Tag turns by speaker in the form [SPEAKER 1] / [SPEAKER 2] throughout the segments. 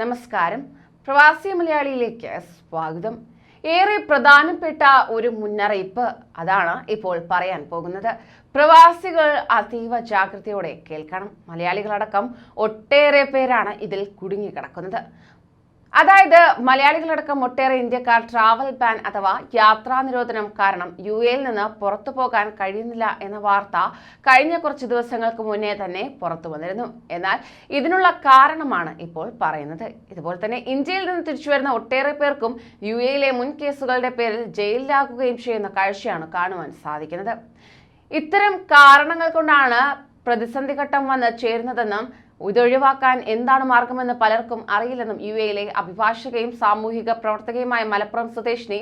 [SPEAKER 1] നമസ്കാരം. പ്രവാസി മലയാളിയിലേക്ക് സ്വാഗതം. ഏറെ പ്രധാനപ്പെട്ട ഒരു മുന്നറിയിപ്പ് അതാണ് ഇപ്പോൾ പറയാൻ പോകുന്നത്. പ്രവാസികൾ അതീവ ജാഗ്രതയോടെ കേൾക്കണം. മലയാളികളടക്കം ഒട്ടേറെ പേരാണ് ഇതിൽ കുടുങ്ങിക്കിടക്കുന്നത്. അതായത് മലയാളികളടക്കം ഒട്ടേറെ ഇന്ത്യക്കാർ ട്രാവൽ ബാൻ അഥവാ യാത്രാ നിരോധനം കാരണം യു എയിൽ നിന്ന് പുറത്തു പോകാൻ കഴിയുന്നില്ല എന്ന വാർത്ത കഴിഞ്ഞ കുറച്ച് ദിവസങ്ങൾക്ക് മുന്നേ തന്നെ പുറത്തു വന്നിരുന്നു. എന്നാൽ ഇതിനുള്ള കാരണമാണ് ഇപ്പോൾ പറയുന്നത്. ഇതുപോലെ തന്നെ ഇന്ത്യയിൽ നിന്ന് തിരിച്ചു വരുന്ന ഒട്ടേറെ പേർക്കും യു എയിലെ മുൻ കേസുകളുടെ പേരിൽ ജയിലിലാകുകയും ചെയ്യുന്ന കാഴ്ചയാണ് കാണുവാൻ സാധിക്കുന്നത്. ഇത്തരം കാരണങ്ങൾ കൊണ്ടാണ് പ്രതിസന്ധി ഘട്ടം വന്ന് ചേരുന്നതെന്നും ഇതൊഴിവാക്കാൻ എന്താണ് മാർഗമെന്ന് പലർക്കും അറിയില്ലെന്നും യു എയിലെ അഭിഭാഷകയും സാമൂഹിക പ്രവർത്തകയുമായ മലപ്പുറം സ്വദേശിനി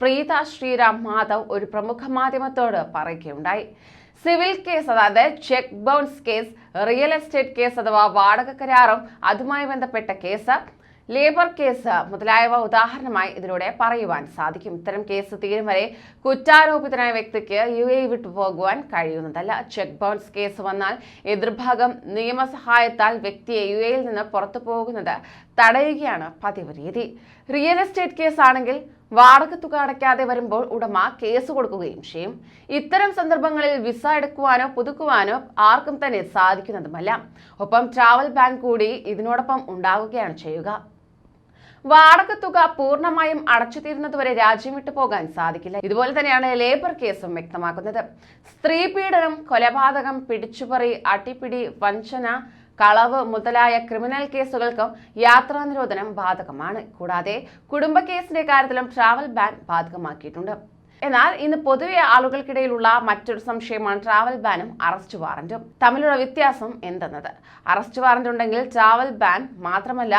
[SPEAKER 1] പ്രീത ശ്രീറാം മാധവ് ഒരു പ്രമുഖ മാധ്യമത്തോട് പറയുകയുണ്ടായി. സിവിൽ കേസ് അതായത് check bounce case real estate case അഥവാ വാടക കരാറും അതുമായി ബന്ധപ്പെട്ട കേസ് ലേബർ കേസ് മുതലായവ ഉദാഹരണമായി ഇതിലൂടെ പറയുവാൻ സാധിക്കും. ഇത്തരം കേസ് തീരും വരെ കുറ്റാരോപിതനായ വ്യക്തിക്ക് യു എ വിട്ടു പോകുവാൻ കഴിയുന്നതല്ല. ചെക്ക് ബൗൺസ് കേസ് വന്നാൽ എതിർഭാഗം നിയമസഹായത്താൽ വ്യക്തിയെ യു എയിൽ നിന്ന് പുറത്തു പോകുന്നത് തടയുകയാണ് പതിവ് രീതി. റിയൽ എസ്റ്റേറ്റ് കേസാണെങ്കിൽ വാടക തുക അടയ്ക്കാതെ വരുമ്പോൾ ഉടമ കേസ് കൊടുക്കുകയും ചെയ്യും. ഇത്തരം സന്ദർഭങ്ങളിൽ വിസ എടുക്കുവാനോ പുതുക്കുവാനോ ആർക്കും തന്നെ സാധിക്കുന്നതുമല്ല. ഒപ്പം ട്രാവൽ ബാൻ കൂടി ഇതിനോടൊപ്പം ഉണ്ടാകുകയാണ് ചെയ്യുക. വാടക തുക പൂർണമായും അടച്ചു തീരുന്നതുവരെ രാജ്യം വിട്ടു പോകാൻ സാധിക്കില്ല. ഇതുപോലെ തന്നെയാണ് ലേബർ കേസും വ്യക്തമാക്കുന്നത്. സ്ത്രീ പീഡനം കൊലപാതകം പിടിച്ചുപറി അട്ടിപ്പിടി വഞ്ചന കളവ് മുതലായ ക്രിമിനൽ കേസുകൾക്കും യാത്രാ നിരോധനം ബാധകമാണ്. കൂടാതെ കുടുംബ കേസിന്റെ കാര്യത്തിലും ട്രാവൽ ബാൻ ബാധകമാക്കിയിട്ടുണ്ട്. എന്നാൽ ഇന്ന് പൊതുവെ ആളുകൾക്കിടയിലുള്ള മറ്റൊരു സംശയമാണ് ട്രാവൽ ബാനും അറസ്റ്റ് വാറന്റും തമ്മിലുള്ള വ്യത്യാസം എന്തെന്നത്? അറസ്റ്റ് വാറന്റ് ഉണ്ടെങ്കിൽ ട്രാവൽ ബാൻ മാത്രമല്ല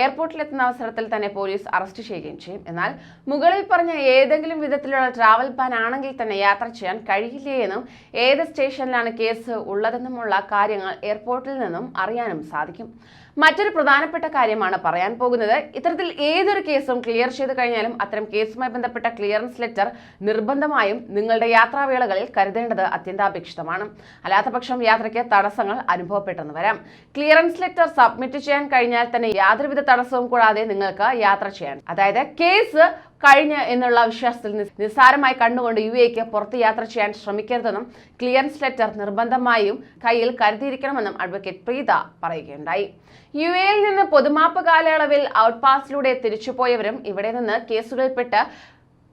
[SPEAKER 1] എയർപോർട്ടിലെത്തുന്ന അവസരത്തിൽ തന്നെ പോലീസ് അറസ്റ്റ് ചെയ്യുകയും ചെയ്യും. എന്നാൽ മുകളിൽ പറഞ്ഞ ഏതെങ്കിലും വിധത്തിലുള്ള ട്രാവൽ ബാൻ ആണെങ്കിൽ തന്നെ യാത്ര ചെയ്യാൻ കഴിയില്ലേ എന്നും ഏത് സ്റ്റേഷനിലാണ് കേസ് ഉള്ളതെന്നുമുള്ള കാര്യങ്ങൾ എയർപോർട്ടിൽ നിന്നും അറിയാനും സാധിക്കും. മറ്റൊരു പ്രധാനപ്പെട്ട കാര്യമാണ് പറയാൻ പോകുന്നത്. ഇത്തരത്തിൽ ഏതൊരു കേസും ക്ലിയർ ചെയ്ത് കഴിഞ്ഞാലും അത്തരം കേസുമായി ബന്ധപ്പെട്ട ക്ലിയറൻസ് ലെറ്റർ നിർബന്ധമായും നിങ്ങളുടെ യാത്രാവേളകളിൽ കരുതേണ്ടത് അത്യന്താപേക്ഷിതമാണ്. അല്ലാത്തപക്ഷം യാത്രയ്ക്ക് തടസ്സങ്ങൾ അനുഭവപ്പെട്ടെന്ന് വരാം. ക്ലിയറൻസ് ലെറ്റർ സബ്മിറ്റ് ചെയ്യാൻ കഴിഞ്ഞാൽ തന്നെ യാതൊരുവിധ തടസ്സവും കൂടാതെ നിങ്ങൾക്ക് യാത്ര ചെയ്യാൻ. അതായത് കേസ് കഴിഞ്ഞ് എന്നുള്ള വിശ്വാസത്തിൽ നിസ്സാരമായി കണ്ടുകൊണ്ട് യു എക്ക് പുറത്ത് യാത്ര ചെയ്യാൻ ശ്രമിക്കരുതെന്നും ക്ലിയറൻസ് ലെറ്റർ നിർബന്ധമായും കയ്യിൽ കരുതിയിരിക്കണമെന്നും അഡ്വക്കേറ്റ് പ്രീത പറയുകയുണ്ടായി. യു എയിൽ നിന്ന് പൊതുമാപ്പ് കാലയളവിൽ ഔട്ട് പാസിലൂടെ തിരിച്ചുപോയവരും ഇവിടെ നിന്ന് കേസുകളിൽപ്പെട്ട്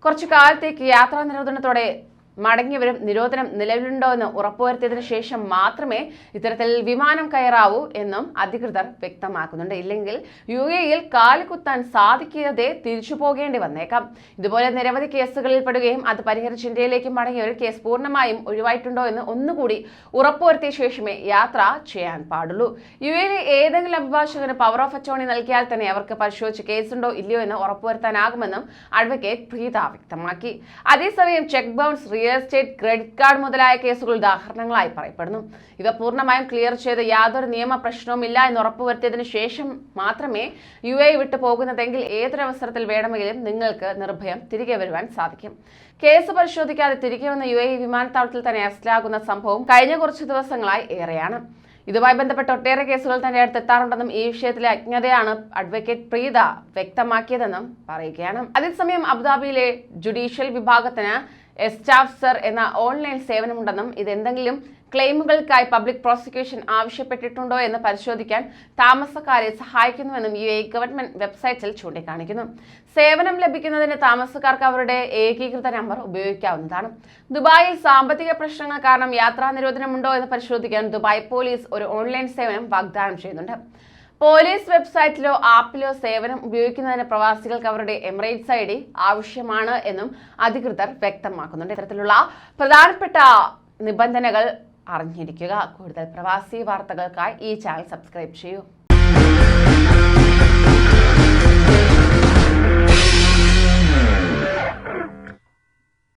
[SPEAKER 1] കുറച്ചു കാലത്തേക്ക് യാത്രാ നിരോധനത്തോടെ മടങ്ങിയവരും നിരോധനം നിലവിലുണ്ടോ എന്ന് ഉറപ്പുവരുത്തിയതിനു ശേഷം മാത്രമേ ഇത്തരത്തിൽ വിമാനം കയറാവൂ എന്നും അധികൃതർ വ്യക്തമാക്കുന്നുണ്ട്. ഇല്ലെങ്കിൽ യു എയിൽ കാലുകുത്താൻ സാധിക്കാതെ തിരിച്ചു പോകേണ്ടി വന്നേക്കാം. ഇതുപോലെ നിരവധി കേസുകളിൽ പെടുകയും അത് പരിഹരിച്ച് ഇന്ത്യയിലേക്ക് മടങ്ങിയവർ കേസ് പൂർണമായും ഒഴിവായിട്ടുണ്ടോ എന്ന് ഒന്നുകൂടി ഉറപ്പുവരുത്തിയ ശേഷമേ യാത്ര ചെയ്യാൻ പാടുള്ളൂ. യു എയിലെ ഏതെങ്കിലും അഭിഭാഷകന് പവർ ഓഫ് അറ്റോണി നൽകിയാൽ തന്നെ അവർക്ക് പരിശോധിച്ച് കേസുണ്ടോ ഇല്ലയോ എന്ന് ഉറപ്പുവരുത്താനാകുമെന്നും അഡ്വക്കേറ്റ് പ്രീത വ്യക്തമാക്കി. അതേസമയം check bounce real estate credit card മുതലായ കേസുകൾ ഉദാഹരണങ്ങളായി പറയപ്പെടുന്നു. ഇവ പൂർണമായും ക്ലിയർ ചെയ്ത് യാതൊരു നിയമ പ്രശ്നവുമില്ല എന്ന് ഉറപ്പുവരുത്തിയതിനു ശേഷം മാത്രമേ യു എ വിട്ടു പോകുന്നതെങ്കിൽ ഏതൊരവസരത്തിൽ വേണമെങ്കിലും നിങ്ങൾക്ക് നിർഭയം തിരികെ വരുവാൻ സാധിക്കും. കേസ് പരിശോധിക്കാതെ തിരികെ വന്ന യു എ വിമാനത്താവളത്തിൽ തന്നെ അറസ്റ്റിലാകുന്ന സംഭവം കഴിഞ്ഞ കുറച്ച് ദിവസങ്ങളായി ഏറെയാണ്. ഇതുമായി ബന്ധപ്പെട്ട് ഒട്ടേറെ കേസുകൾ തന്റെ അടുത്ത് എത്താറുണ്ടെന്നും ഈ വിഷയത്തിലെ അജ്ഞതയാണ് അഡ്വക്കേറ്റ് പ്രീത വ്യക്തമാക്കിയതെന്നും പറയുകയാണ്. അതേസമയം അബുദാബിയിലെ ജുഡീഷ്യൽ വിഭാഗത്തിന് എസ്റ്റാഫ്സർ എന്ന ഓൺലൈൻ സേവനമുണ്ടെന്നും ഇതെന്തെങ്കിലും ക്ലെയിമുകൾക്കായി പബ്ലിക് പ്രോസിക്യൂഷൻ ആവശ്യപ്പെട്ടിട്ടുണ്ടോ എന്ന് പരിശോധിക്കാൻ താമസക്കാരെ സഹായിക്കുന്നുവെന്നും യു എ ഗവൺമെന്റ് വെബ്സൈറ്റിൽ ചൂണ്ടിക്കാണിക്കുന്നു. സേവനം ലഭിക്കുന്നതിന് താമസക്കാർക്ക് അവരുടെ ഏകീകൃത നമ്പർ ഉപയോഗിക്കാവുന്നതാണ്. ദുബായിൽ സാമ്പത്തിക പ്രശ്നങ്ങൾ കാരണം യാത്രാ നിരോധനമുണ്ടോ എന്ന് പരിശോധിക്കാൻ ദുബായ് പോലീസ് ഒരു ഓൺലൈൻ സേവനം വാഗ്ദാനം ചെയ്യുന്നുണ്ട്. പോലീസ് വെബ്സൈറ്റിലോ ആപ്പിലോ സേവനം ഉപയോഗിക്കുന്നതിന് പ്രവാസികൾക്ക് അവരുടെ എമിറേറ്റ്സ് ഐ ഡി ആവശ്യമാണ് എന്നും അധികൃതർ വ്യക്തമാക്കുന്നുണ്ട്. ഇത്തരത്തിലുള്ള പ്രധാനപ്പെട്ട നിബന്ധനകൾ അറിഞ്ഞിരിക്കുക. കൂടുതൽ പ്രവാസി വാർത്തകൾക്കായി ഈ ചാനൽ സബ്സ്ക്രൈബ് ചെയ്യൂ.